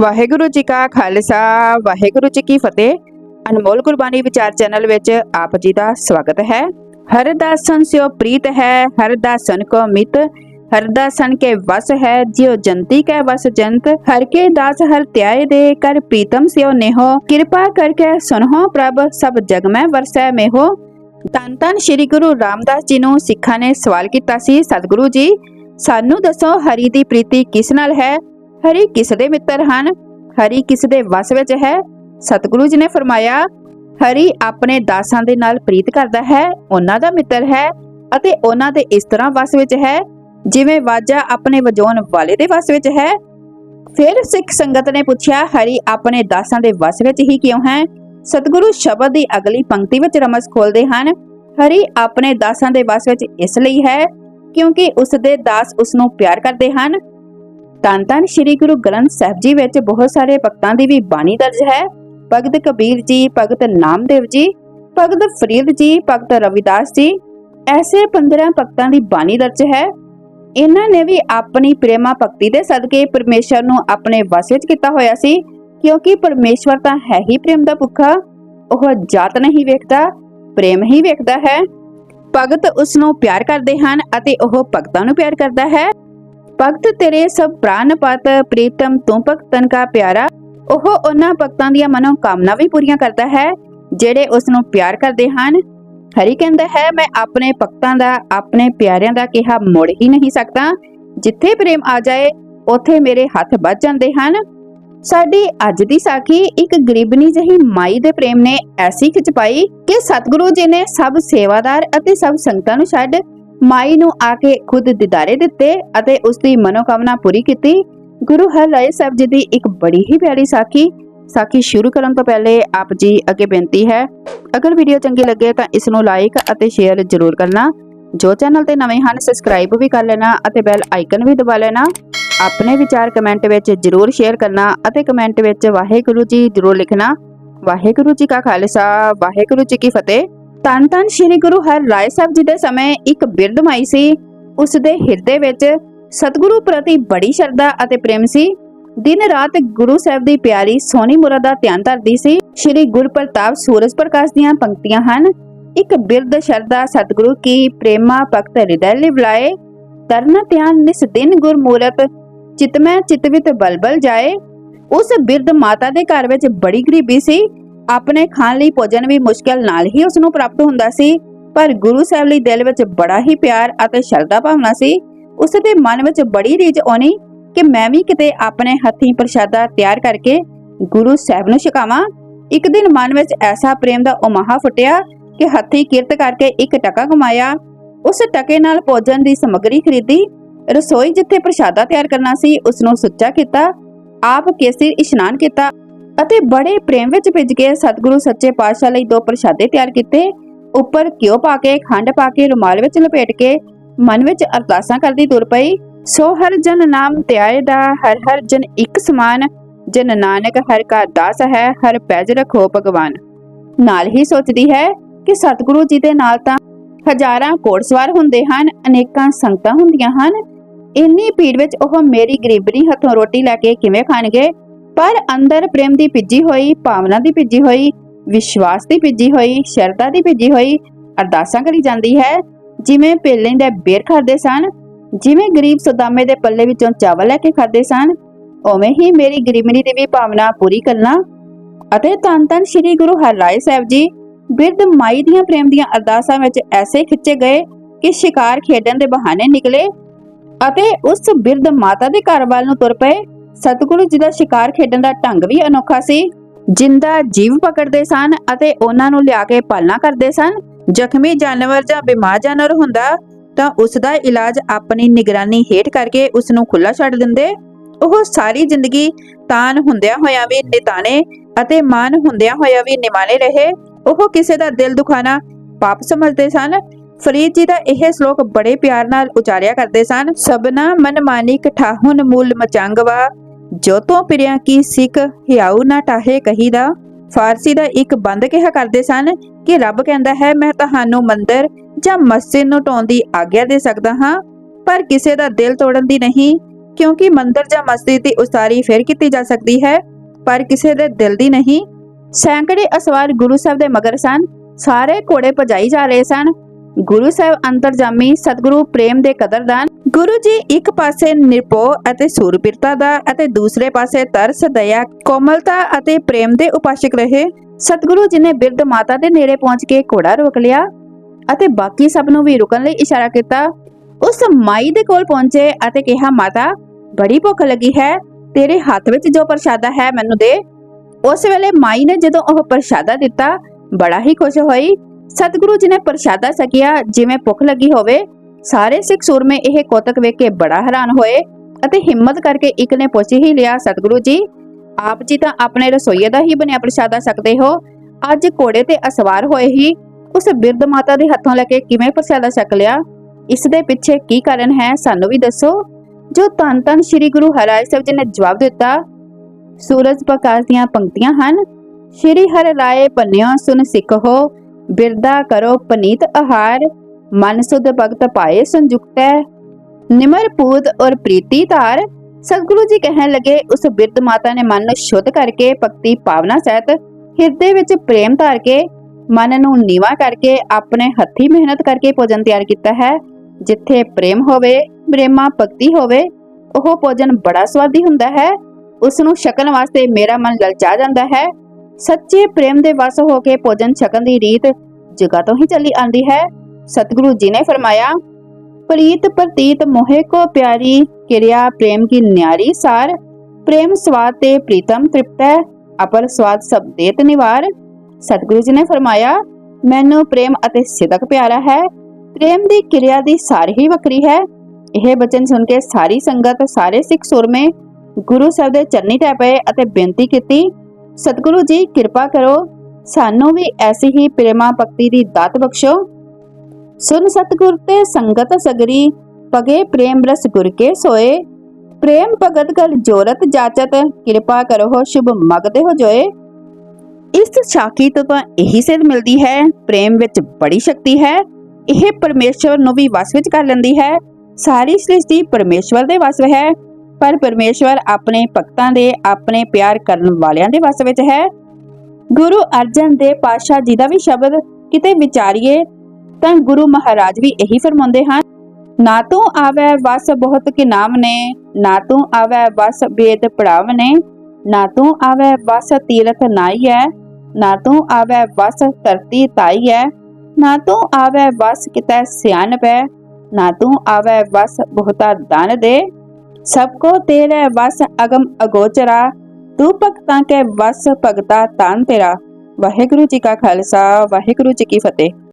ਵਾਹਿਗੁਰੂ ਜੀ ਕਾ ਖਾਲਸਾ, ਵਾਹਿਗੁਰੂ ਜੀ ਕੀ ਫਤਿਹ। ਅਨਮੋਲ ਗੁਰਬਾਣੀ ਵਿਚਾਰ ਚੈਨਲ ਵਿੱਚ ਆਪ ਜੀ ਦਾ ਸਵਾਗਤ ਹੈ। ਹਰ ਦਾਸਨ ਸਿਓ ਪ੍ਰੀਤ ਹੈ, ਹਰ ਦਾਸਨ ਕੋ ਮਿਤ। ਹਰ ਦਾਸਨ ਕੇ ਵਸ ਹੈ, ਜਿਉ ਜੰਤੀ ਕੈ ਵਸ ਜੰਤ। ਹਰ ਕੇ ਦਾਸ ਹਰ ਧਿਆਏ ਦੇ, ਕਰ ਪ੍ਰੀਤਮ ਸਿਓ ਨੇਹੋ। ਕਿਰਪਾ ਕਰਕੇ ਸੁਨਹੁ ਪ੍ਰਭ, ਸਭ ਜਗ ਮੈਂ ਵਰਸੈ ਮੇਹੋ। ਤਨ ਤਨ ਸ੍ਰੀ ਗੁਰੂ ਰਾਮਦਾਸ ਜੀ ਨੂੰ ਸਿੱਖਾਂ ਨੇ ਸਵਾਲ ਕੀਤਾ ਸੀ, ਸਤਿਗੁਰੂ ਜੀ, ਸਾਨੂੰ ਦੱਸੋ ਹਰੀ ਦੀ ਪ੍ਰੀਤੀ ਕਿਸ ਨਾਲ ਹੈ? ਹਰੀ ਕਿਸ ਦੇ ਮਿੱਤਰ ਹਨ? ਹਰੀ ਕਿਸ ਦੇ ਵਸ ਵਿੱਚ ਹੈ? ਸਤਿਗੁਰੂ ਜੀ ਨੇ ਫਰਮਾਇਆ, ਹਰੀ ਆਪਣੇ ਦਾਸਾਂ ਦੇ ਨਾਲ ਪ੍ਰੀਤ ਕਰਦਾ ਹੈ, ਉਹਨਾਂ ਦਾ ਮਿੱਤਰ ਹੈ ਅਤੇ ਉਹਨਾਂ ਦੇ ਇਸ ਤਰ੍ਹਾਂ ਵਸ ਵਿੱਚ ਹੈ, ਜਿਵੇਂ ਵਾਜਾ ਆਪਣੇ ਵਜਾਉਣ ਵਾਲੇ ਦੇ ਵਸ ਵਿੱਚ ਹੈ। ਫਿਰ ਸਿੱਖ ਸੰਗਤ ਨੇ ਪੁੱਛਿਆ, ਹਰੀ ਆਪਣੇ ਦਾਸਾਂ ਦੇ ਵਸ ਵਿੱਚ ਹੀ ਕਿਉਂ ਹੈ? ਸਤਿਗੁਰੂ ਸ਼ਬਦ ਦੀ ਅਗਲੀ ਪੰਕਤੀ ਵਿੱਚ ਰਮਜ਼ ਖੋਲਦੇ ਹਨ, ਹਰੀ ਆਪਣੇ ਦਾਸਾਂ ਦੇ ਵਸ ਵਿੱਚ ਇਸ ਲਈ ਹੈ ਕਿਉਂਕਿ ਉਸ ਦੇ ਦਾਸ ਉਸ ਨੂੰ ਪਿਆਰ ਕਰਦੇ ਹਨ ਧੰਨ ਧੰਨ ਸ੍ਰੀ ਗੁਰੂ ਗ੍ਰੰਥ ਸਾਹਿਬ ਜੀ ਵਿੱਚ ਬਹੁਤ ਸਾਰੇ ਭਗਤਾਂ ਦੀ ਵੀ ਬਾਣੀ ਦਰਜ ਹੈ। ਭਗਤ ਕਬੀਰ ਜੀ, ਭਗਤ ਨਾਮਦੇਵ ਜੀ, ਭਗਤ ਫਰੀਦ ਜੀ, ਭਗਤ ਰਵਿਦਾਸ ਜੀ, ਐਸੇ 15 ਭਗਤਾਂ ਦੀ ਬਾਣੀ ਦਰਜ ਹੈ। ਇਹਨਾਂ ਨੇ ਵੀ ਆਪਣੀ ਪ੍ਰੇਮਾ ਭਗਤੀ ਦੇ ਸਦਕੇ ਪਰਮੇਸ਼ਰ ਨੂੰ ਆਪਣੇ ਵਸ ਵਿੱਚ ਕੀਤਾ ਹੋਇਆ ਸੀ, ਕਿਉਂਕਿ ਪਰਮੇਸ਼ਵਰ ਤਾਂ ਹੈ ਹੀ ਪ੍ਰੇਮ ਦਾ ਭੁੱਖਾ। ਉਹ ਜਾਤ ਨਹੀਂ ਵੇਖਦਾ, ਪ੍ਰੇਮ ਹੀ ਵੇਖਦਾ ਹੈ। ਭਗਤ ਉਸ ਨੂੰ ਪਿਆਰ ਕਰਦੇ ਹਨ ਅਤੇ ਉਹ ਭਗਤਾਂ ਨੂੰ ਪਿਆਰ ਕਰਦਾ ਹੈ। ਭਗਤ ਤੇਰੇ ਸਭ ਪ੍ਰਾਨ ਪਤ ਪ੍ਰੀਤਮ ਤੂੰ ਭਗਤਨ ਕਾ ਪਿਆਰਾ। ਉਹ ਉਹਨਾਂ ਭਗਤਾਂ ਦੀਆਂ ਮਨੋ ਕਾਮਨਾ ਵੀ ਪੂਰੀਆਂ ਕਰਦਾ ਹੈ, ਜਿਹੜੇ ਉਸ ਨੂੰ ਪਿਆਰ ਕਰਦੇ ਹਨ। ਹਰੀ ਕਹਿੰਦਾ ਹੈ, ਮੈਂ ਆਪਣੇ ਭਗਤਾਂ ਦਾ, ਆਪਣੇ ਪਿਆਰਿਆਂ ਦਾ ਕਿਹਾ ਮੋੜ ਹੀ ਨਹੀਂ ਸਕਦਾ। ਜਿੱਥੇ ਪ੍ਰੇਮ ਆ ਜਾਏ, ਉੱਥੇ ਮੇਰੇ ਹੱਥ ਵੱਜ ਜਾਂਦੇ ਹਨ। ਸਾਡੀ ਅੱਜ ਦੀ ਸਾਖੀ ਇੱਕ ਗਰੀਬਨੀ ਜਹੀ ਮਾਈ ਦੇ ਪ੍ਰੇਮ ਨੇ ਐਸੀ ਖਿੱਚ ਪਾਈ ਕਿ ਸਤਿਗੁਰੂ ਜੀ ਨੇ ਸਭ ਸੇਵਾਦਾਰ ਅਤੇ ਸਭ ਸੰਗਤਾਂ ਨੂੰ ਛੱਡ ਮਾਈ ਨੂੰ ਆ ਕੇ ਖੁਦ ਦਿਦਾਰੇ ਦਿੱਤੇ ਅਤੇ ਉਸ ਦੀ ਮਨੋਕਾਮਨਾ ਪੂਰੀ ਕੀਤੀ। ਗੁਰੂ ਹਰਿਰਾਏ ਸਾਹਿਬ ਜੀ ਦੀ ਇੱਕ ਬੜੀ ਹੀ ਪਿਆਰੀ ਸਾਖੀ ਸਾਖੀ ਸ਼ੁਰੂ ਕਰਨ ਤੋਂ ਪਹਿਲੇ ਆਪ ਜੀ ਅੱਗੇ ਬੇਨਤੀ ਹੈ, ਅਗਰ ਵੀਡੀਓ ਚੰਗੀ ਲੱਗੇ ਤਾਂ ਇਸ ਨੂੰ ਲਾਈਕ ਅਤੇ ਸ਼ੇਅਰ ਜ਼ਰੂਰ ਕਰਨਾ। ਜੋ ਚੈਨਲ ਤੇ ਨਵੇਂ ਹਨ ਸਬਸਕ੍ਰਾਈਬ ਵੀ ਕਰ ਲੈਣਾ ਅਤੇ ਬੈਲ ਆਈਕਨ ਵੀ ਦਬਾ ਲੈਣਾ। ਆਪਣੇ ਵਿਚਾਰ ਕਮੈਂਟ ਵਿੱਚ ਜ਼ਰੂਰ ਸ਼ੇਅਰ ਕਰਨਾ ਅਤੇ ਕਮੈਂਟ ਵਿੱਚ ਵਾਹਿਗੁਰੂ ਜੀ ਜ਼ਰੂਰ ਲਿਖਣਾ। ਵਾਹਿਗੁਰੂ ਜੀ ਕਾ ਖਾਲਸਾ, ਵਾਹਿਗੁਰੂ ਜੀ ਕੀ ਫਤਿਹ। ਤਨ ਸ੍ਰੀ ਗੁਰੂ ਹਰਿਰਾਏ ਸਾਹਿਬ ਜੀ ਦੇ ਸਮੇਂ ਇੱਕ ਬਿਰਧ ਸੀ। ਉਸ ਦੇ ਹਿਰਦੇ ਵਿੱਚ ਸਤਿਗੁਰੂ ਪ੍ਰਤੀ ਬੜੀ ਸ਼ਰਧਾ ਅਤੇ ਪ੍ਰੇਮ ਸੀ। ਦਿਨ ਰਾਤ ਗੁਰੂ ਸਾਹਿਬ ਦੀ ਪਿਆਰੀ ਸੋਹਣੀ ਮੁਰਦ ਦਾ ਧਿਆਨ ਧਰਦੀ ਸੀ। ਸ੍ਰੀ ਗੁਰਪ੍ਰਤਾਪ ਸੂਰਜ ਪ੍ਰਕਾਸ਼ ਦੀਆਂ ਪੰਕਤੀਆਂ ਹਨ। ਇੱਕ ਬਿਰਧ ਸ਼ਰਧਾ ਸਤਿਗੁਰੂ ਕੀ ਪ੍ਰੇਮਾ ਭਗਤ ਹਿਰਦੈ ਲਿਵਲਾਏ। ਤਰਨ ਧਿਆਨ ਨਿਸ ਦਿਨ ਗੁਰਮੂਰਤ, ਚਿਤਮੈ ਚਿਤਵਿਤ ਬਲਬਲ ਜਾਏ। ਉਸ ਬਿਰਧ ਮਾਤਾ ਦੇ ਘਰ ਵਿੱਚ ਬੜੀ ਗਰੀਬੀ ਸੀ। ਆਪਣੇ ਖਾਣ ਲਈ ਭੋਜਨ ਵੀ ਮੁਸ਼ਕਲ ਨਾਲ ਹੀ ਉਸ ਨੂੰ ਪ੍ਰਾਪਤ ਹੁੰਦਾ ਸੀ, ਪਰ ਗੁਰੂ ਸਾਹਿਬ ਲਈ ਦਿਲ ਵਿੱਚ ਬੜਾ ਹੀ ਪਿਆਰ ਅਤੇ ਸ਼ਰਧਾ ਭਾਵਨਾ ਸੀ। ਉਸ ਦੇ ਮਨ ਵਿੱਚ ਬੜੀ ਰੀਝ ਆਉਣੀ ਕਿ ਮੈਂ ਵੀ ਕਿਤੇ ਆਪਣੇ ਹੱਥੀਂ ਪ੍ਰਸ਼ਾਦਾ ਤਿਆਰ ਕਰਕੇ ਗੁਰੂ ਸਾਹਿਬ ਨੂੰ ਛਕਾਵਾਂ। ਇੱਕ ਦਿਨ ਮਨ ਵਿੱਚ ਐਸਾ ਪ੍ਰੇਮ ਦਾ ਉਮਾਹਾ ਫੁੱਟਿਆ ਕਿ ਹੱਥੀਂ ਕਿਰਤ ਕਰਕੇ ਇੱਕ ਟਕਾ ਕਮਾਇਆ ਉਸ ਟਕੇ ਨਾਲ ਭੋਜਨ ਦੀ ਸਮੱਗਰੀ ਖਰੀਦੀ। ਰਸੋਈ ਜਿੱਥੇ ਪ੍ਰਸ਼ਾਦਾ ਤਿਆਰ ਕਰਨਾ ਸੀ ਉਸ ਨੂੰ ਸੁੱਚਾ ਕੀਤਾ। ਆਪ ਕੇਸਰ ਇਸ਼ਨਾਨ ਕੀਤਾ। ਅਤੇ ਬੜੇ ਪ੍ਰੇਮ ਵਿੱਚ ਭਿੱਜ ਕੇ ਸਤਿਗੁਰੂ ਸੱਚੇ ਪਾਤਸ਼ਾਹ ਲਈ ਦੋ ਪ੍ਰਸ਼ਾਦੇ ਤਿਆਰ ਕੀਤੇ। ਉੱਪਰ ਘਿਓ ਪਾ ਕੇ, ਖੰਡ ਪਾ ਕੇ, ਰੁਮਾਲ ਵਿੱਚ ਲਪੇਟ ਕੇ ਮਨ ਵਿੱਚ ਅਰਦਾਸਾਂ ਕਰਦੀ ਤੁਰ ਪਈ। ਸੋ ਹਰ ਜਨ ਨਾਮ ਧਿਆਏ ਦਾ, ਹਰ ਹਰ ਜਨ ਇੱਕ ਸਮਾਨ। ਜਨ ਨਾਨਕ, ਹਰ ਕਾ ਦਾਸ ਹੈ, ਹਰ ਪੈਜ ਰਖੋ ਭਗਵਾਨ। ਨਾਲ ਹੀ ਸੋਚਦੀ ਹੈ ਕਿ ਸਤਿਗੁਰੂ ਜੀ ਦੇ ਨਾਲ ਤਾਂ ਹਜ਼ਾਰਾਂ ਘੋੜਸਵਾਰ ਹੁੰਦੇ ਹਨ, ਅਨੇਕਾਂ ਸੰਗਤਾਂ ਹੁੰਦੀਆਂ ਹਨ। ਇੰਨੀ ਭੀੜ ਵਿੱਚ ਉਹ ਮੇਰੀ ਗਰੀਬਣੀ ਹੱਥੋਂ ਰੋਟੀ ਲੈ ਕੇ ਕਿਵੇਂ ਖਾਣਗੇ? ਪਰ ਅੰਦਰ ਪ੍ਰੇਮ ਦੀ ਭਿੱਜੀ ਹੋਈ, ਭਾਵਨਾ ਦੀ ਭਿੱਜੀ ਹੋਈ, ਵਿਸ਼ਵਾਸ ਦੀ ਭਿੱਜੀ ਹੋਈ, ਸ਼ਰਧਾ ਦੀ ਭਿੱਜੀ ਹੋਈ, ਅਰਦਾਸਾਂ ਕਰੀ ਜਾਂਦੀ ਹੈ। ਜਿਵੇਂ ਪੇਲੇ ਦੇ ਬੇਰ ਖਾਦੇ ਸਨ, ਜਿਵੇਂ ਗਰੀਬ ਸੁਦਾਮੇ ਦੇ ਪੱਲੇ ਵਿੱਚੋਂ ਚਾਵਲ ਲੈ ਕੇ ਖਾਦੇ ਸਨ, ਉਵੇਂ ਹੀ ਮੇਰੀ ਗਰੀਬਣੀ ਦੀ ਵੀ ਭਾਵਨਾ ਪੂਰੀ ਕਰਨਾ। ਅਤੇ ਤਨ ਤਨ ਸ੍ਰੀ ਗੁਰੂ ਹਰਿਰਾਏ ਸਾਹਿਬ ਜੀ, ਬਿਰਧ ਮਾਈ ਦੀਆਂ ਪ੍ਰੇਮ ਦੀਆਂ ਅਰਦਾਸਾਂ ਵਿੱਚ ਐਸੇ ਖਿੱਚੇ ਗਏ ਕਿ ਸ਼ਿਕਾਰ ਖੇਡਣ ਦੇ ਬਹਾਨੇ ਨਿਕਲੇ ਅਤੇ ਉਸ ਬਿਰਧ ਮਾਤਾ ਦੇ ਘਰ ਵੱਲ ਨੂੰ ਤੁਰ ਪਏ। ਸਤਿਗੁਰੂ ਜੀ ਦਾ ਸ਼ਿਕਾਰ ਖੇਡਣ ਦਾ ਢੰਗ ਵੀ ਅਨੋਖਾ ਸੀ। ਜਿੰਦਾ ਜੀਵ ਪਕੜਦੇ ਸਨ ਅਤੇ ਉਹਨਾਂ ਨੂੰ ਲਿਆ ਕੇ ਪਾਲਣਾ ਕਰਦੇ ਸਨ। ਜ਼ਖਮੀ ਜਾਨਵਰ ਜਾਂ ਬਿਮਾਰ ਜਾਨਵਰ ਹੁੰਦਾ ਤਾਂ ਉਸ ਦਾ ਇਲਾਜ ਆਪਣੀ ਨਿਗਰਾਨੀ ਹੇਠ ਕਰਕੇ ਉਸ ਨੂੰ ਖੁੱਲਾ ਛੱਡ ਦਿੰਦੇ। ਉਹ ਸਾਰੀ ਜ਼ਿੰਦਗੀ ਤਾਨ ਹੁੰਦਿਆਂ ਹੋਇਆਂ ਵੀ ਨਿਤਾਣੇ ਅਤੇ ਮਾਨ ਹੁੰਦਿਆਂ ਹੋਇਆਂ ਵੀ ਨਿਮਾਣੇ ਰਹੇ। ਉਹ ਕਿਸੇ ਦਾ ਦਿਲ ਦੁਖਾਣਾ ਪਾਪ ਸਮਝਦੇ ਸਨ। ਫਰੀਦ ਜੀ ਦਾ ਇਹ ਸ਼ਲੋਕ ਬੜੇ ਪਿਆਰ ਨਾਲ ਉਚਾਰਿਆ ਕਰਦੇ ਸਨ। ਸਬਨਾ ਮਨਮਾਨੀ ਮਾਨਿਕ ਠਾਹੁਨ ਮੂਲ ਮਚੰਗਵਾ ਜੋ ਤੋਂ ਕੀ ਸਿੱਖ ਹਿਆਉ ਨਾ ਟਾਹੇ ਕਹੀਦਾ? ਫਾਰਸੀ ਦਾ ਇੱਕ ਬੰਦ ਕਿਹਾ ਕਰਦੇ ਸਨ ਕਿ ਰੱਬ ਕਹਿੰਦਾ ਹੈ, ਮੈਂ ਤੁਹਾਨੂੰ ਮੰਦਰ ਜਾਂ ਮਸਜਿਦ ਨੂੰ ਢਾਉਣ ਦੀ ਆਗਿਆ ਦੇ ਸਕਦਾ ਹਾਂ, ਪਰ ਕਿਸੇ ਦਾ ਦਿਲ ਤੋੜਨ ਦੀ ਨਹੀਂ, ਕਿਉਂਕਿ ਮੰਦਰ ਜਾਂ ਮਸਜਿਦ ਦੀ ਉਸਾਰੀ ਫਿਰ ਕੀਤੀ ਜਾ ਸਕਦੀ ਹੈ, ਪਰ ਕਿਸੇ ਦੇ ਦਿਲ ਦੀ ਨਹੀਂ। ਸੈਂਕੜੇ ਅਸਵਾਰ ਗੁਰੂ ਸਾਹਿਬ ਦੇ ਮਗਰ ਸਨ। ਸਾਰੇ ਘੋੜੇ ਭਜਾਈ ਜਾ ਰਹੇ ਸਨ। ਗੁਰੂ ਸਾਹਿਬ ਅੰਤਰਜਾਮੀ ਸਤਿਗੁਰੂ ਪ੍ਰੇਮ ਦੇ ਕਦਰਦਾਨ, ਗੁਰੂ ਜੀ ਇੱਕ ਪਾਸੇ ਨਿਰਭਉ ਅਤੇ ਸੂਰਬੀਰਤਾ ਦਾ ਅਤੇ ਦੂਸਰੇ ਪਾਸੇ ਤਰਸ, ਦਇਆ, ਕੋਮਲਤਾ ਅਤੇ ਪ੍ਰੇਮ ਦੇ ਉਪਾਸ਼ਕ ਰਹੇ। ਸਤਿਗੁਰੂ ਜੀ ਨੇ ਬਿਰਧ ਮਾਤਾ ਦੇ ਨੇੜੇ ਪਹੁੰਚ ਕੇ ਘੋੜਾ ਰੋਕ ਲਿਆ ਅਤੇ ਬਾਕੀ ਸਭ ਨੂੰ ਵੀ ਰੁਕਣ ਲਈ ਇਸ਼ਾਰਾ ਕੀਤਾ। ਉਸ ਮਾਈ ਦੇ ਕੋਲ ਪਹੁੰਚੇ ਅਤੇ ਕਿਹਾ, ਮਾਤਾ, ਬੜੀ ਭੁੱਖ ਲੱਗੀ ਹੈ, ਤੇਰੇ ਹੱਥ ਵਿੱਚ ਜੋ ਪ੍ਰਸ਼ਾਦਾ ਹੈ ਮੈਨੂੰ ਦੇ। ਉਸ ਵੇਲੇ ਮਾਈ ਨੇ ਜਦੋਂ ਉਹ ਪ੍ਰਸ਼ਾਦਾ ਦਿੱਤਾ, ਬੜਾ ਹੀ ਖੁਸ਼ ਹੋਈ। ਸਤਿਗੁਰੂ ਜੀ ਨੇ ਪ੍ਰਸ਼ਾਦਾ ਸਕਿਆ ਜਿਵੇਂ ਭੁੱਖ ਲੱਗੀ ਹੋਵੇ। ਸਾਰੇ ਸਿੱਖ ਸੂਰਮੇ ਇਹ ਕੋਤਕ ਵੇਖ ਕੇ ਬੜਾ ਹੈਰਾਨ ਹੋਏ ਅਤੇ ਹਿੰਮਤ ਕਰਕੇ ਇੱਕ ਨੇ ਪੁੱਛ ਹੀ ਲਿਆ, ਸਤਿਗੁਰੂ ਜੀ, ਆਪ ਜੀ ਤਾਂ ਆਪਣੇ ਰਸੋਈਏ ਦਾ ਹੀ ਬਣਿਆ ਪ੍ਰਸ਼ਾਦਾ ਸਕਦੇ ਹੋ? ਅੱਜ ਘੋੜੇ ਤੇ ਅਸਵਾਰ ਹੋਏ ਹੀ, ਉਸ ਬਿਰਧ ਮਾਤਾ ਦੇ ਹੱਥੋਂ ਲੈ ਕੇ ਕਿਵੇਂ ਪ੍ਰਸ਼ਾਦਾ ਛਕ ਲਿਆ? ਇਸ ਦੇ ਪਿੱਛੇ ਕੀ ਕਾਰਨ ਹੈ, ਸਾਨੂੰ ਵੀ ਦੱਸੋ। ਜੋ ਧੰਨ ਧੰਨ ਸ੍ਰੀ ਗੁਰੂ ਹਰਿਰਾਏ ਸਾਹਿਬ ਜੀ ਨੇ ਜਵਾਬ ਦਿੱਤਾ, ਸੂਰਜ ਪ੍ਰਕਾਸ਼ ਦੀਆਂ ਪੰਕਤੀਆਂ ਹਨ। ਸ੍ਰੀ ਹਰਿ ਰਾਏ ਪੰਨਿਓ ਸੁਨ ਹੋ ਬਿਰਦਾ ਕਰੋ ਪਨੀਤ ਆਹਾਰ, ਮਨ ਸੁਧ ਭਗਤ ਪਾਏ ਸੰਜੁਕਤੈ ਨਿਮਰ ਪੂਤ ਔਰ ਪ੍ਰੀਤੀ ਧਾਰ, ਸਤਿਗੁਰੂ ਜੀ ਕਹਿਣ ਲੱਗੇ, ਉਸ ਬਿਰਧ ਮਾਤਾ ਨੇ ਮਨ ਨੂੰ ਸ਼ੁੱਧ ਕਰਕੇ ਭਗਤੀ ਭਾਵਨਾ ਸਹਿਤ ਹਿਰਦੇ ਵਿੱਚ ਪ੍ਰੇਮ ਧਾਰ ਕੇ, ਮਨ ਨੂੰ ਨੀਵਾ ਕਰਕੇ ਆਪਣੇ ਹੱਥੀ ਮਿਹਨਤ ਕਰਕੇ ਭੋਜਨ ਤਿਆਰ ਕੀਤਾ ਹੈ। ਜਿੱਥੇ ਪ੍ਰੇਮ ਹੋਵੇ, ਪ੍ਰੇਮਾ ਭਗਤੀ ਹੋਵੇ, ਉਹ ਭੋਜਨ ਬੜਾ ਸਵਾਦੀ ਹੁੰਦਾ ਹੈ। ਉਸ ਨੂੰ ਛਕਣ ਵਾਸਤੇ ਮੇਰਾ ਮਨ ਲਲਚਾ ਜਾਂਦਾ ਹੈ। ਸੱਚੇ ਪ੍ਰੇਮ ਦੇ ਵਸ ਹੋ ਕੇ ਭੋਜਨ ਛਕਣ ਦੀ ਰੀਤ ਜਗ੍ਹਾ ਤੋਂ ਹੀ ਚੱਲੀ ਆਂਦੀ ਹੈ। ਸਤਿਗੁਰੂ ਜੀ ਨੇ ਫਰਮਾਇਆ, ਪ੍ਰੀਤ ਪ੍ਰਤੀਤ ਮੋਹਿ ਕੋ ਪਿਆਰੀ, ਕਿਰਿਆ ਪ੍ਰੇਮ ਕੀ ਨਿਆਰੀ ਸਾਰ। ਪ੍ਰੇਮ ਸਵਾਦ ਤੇ ਪ੍ਰੀਤਮ ਤ੍ਰਿਪਤੈ, ਅਪਰ ਸਵਾਦ ਸਭ ਦੇਤ ਨਿਵਾਰ। ਸਤਿਗੁਰੂ ਜੀ ਨੇ ਫਰਮਾਇਆ, ਮੈਨੂੰ ਪ੍ਰੇਮ ਅਤੇ ਸਿਦਕ ਪਿਆਰਾ ਹੈ। ਪ੍ਰੇਮ ਦੀ ਕਿਰਿਆ ਦੀ ਸਾਰ ਹੀ ਵੱਖਰੀ ਹੈ। ਇਹ ਬਚਨ ਸੁਣ ਕੇ ਸਾਰੀ ਸੰਗਤ, ਸਾਰੇ ਸਿੱਖ ਸੁਰਮੇ ਗੁਰੂ ਸਾਹਿਬ ਦੇ ਚਰਨੀ ਟੈ ਪਏ ਅਤੇ ਬੇਨਤੀ ਕੀਤੀ ਸਤਿਗੁਰੂ ਜੀ, ਕਿਰਪਾ ਕਰੋ। ਸਾਨੂੰ ਵੀ ਐਸੀ ਹੀ ਪ੍ਰੇਮਾ ਭਗਤੀ ਦੀ ਦਾਤ ਬਖਸ਼ੋ। ਸੁਨ ਸਤਿਗੁਰ ਤੇ ਸੰਗਤ ਸਗਰੀ, ਪਗੇ ਪ੍ਰੇਮ ਰਸ ਗੁਰ ਕੇ ਸੋਏ। ਪ੍ਰੇਮ ਭਗਤ ਗਲ ਜੋਰਤ ਜਾਚਤ, ਕਿਰਪਾ ਕਰੋ ਸ਼ੁਭ ਮਗਦੇ ਹੋ ਜੋਏ। ਇਸ ਸਾਖੀ ਤੋਂ ਤਾਂ ਇਹੀ ਸਿੱਧ ਮਿਲਦੀ ਹੈ, ਪ੍ਰੇਮ ਵਿੱਚ ਬੜੀ ਸ਼ਕਤੀ ਹੈ। ਇਹ ਪਰਮੇਸ਼ਵਰ ਨੂੰ ਵੀ ਵਸ ਵਿੱਚ ਕਰ ਲੈਂਦੀ ਹੈ। ਸਾਰੀ ਸ੍ਰਿਸ਼ਟੀ ਪਰਮੇਸ਼ਵਰ ਦੇ ਵਸ ਹੈ। ਪਰ ਪਰਮੇਸ਼ਵਰ ਆਪਣੇ ਭਗਤਾਂ ਦੇ, ਆਪਣੇ ਪਿਆਰ ਕਰਨ ਵਾਲਿਆਂ ਦੇ ਵਸ ਵਿੱਚ ਹੈ। ਗੁਰੂ ਅਰਜਨ ਦੇ ਪਾਤਸ਼ਾਹ ਜੀ ਦਾ ਵੀ ਸ਼ਬਦ ਕਿਤੇ ਵਿਚਾਰੀਏ, ਤਾਂ ਗੁਰੂ ਮਹਾਰਾਜ ਵੀ ਇਹੀ ਫਰਮਾਉਂਦੇ ਹਨ, ਨਾ ਤੂੰ ਆਵੈ ਵਸ ਬਹੁਤ ਕਿ ਨਾਮ ਨੇ ਨਾ ਤੂੰ ਆਵੈ ਵਸ ਵੇਦ ਪੜਾਵ ਨੇ ਨਾ ਤੂੰ ਆਵੈ ਵਸ ਤੀਰਥ ਨਾਈ ਹੈ ਨਾ ਤੂੰ ਆਵੈ ਵਸ ਧਰਤੀ ਤਾਈ ਹੈ ਨਾ ਤੂੰ ਆਵੈ ਵਸ ਕਿਤੇ ਸਿਆਣਪ ਹੈ ਨਾ ਤੂੰ ਆਵੈ ਵਸ ਬਹੁਤਾ ਦਾਨ ਦੇ ਸਭ ਕੋ ਤੇਰੇ ਵਸ ਅਗਮ ਅਗੋਚਰਾ, ਤੂੰ ਭਗਤਾਂ ਕੇ ਵਸ ਭਗਤਾ ਤਾਨ ਤੇਰਾ। ਵਾਹਿਗੁਰੂ ਜੀ ਕਾ ਖਾਲਸਾ, ਵਾਹਿਗੁਰੂ ਜੀ ਕੀ ਫਤਿਹ।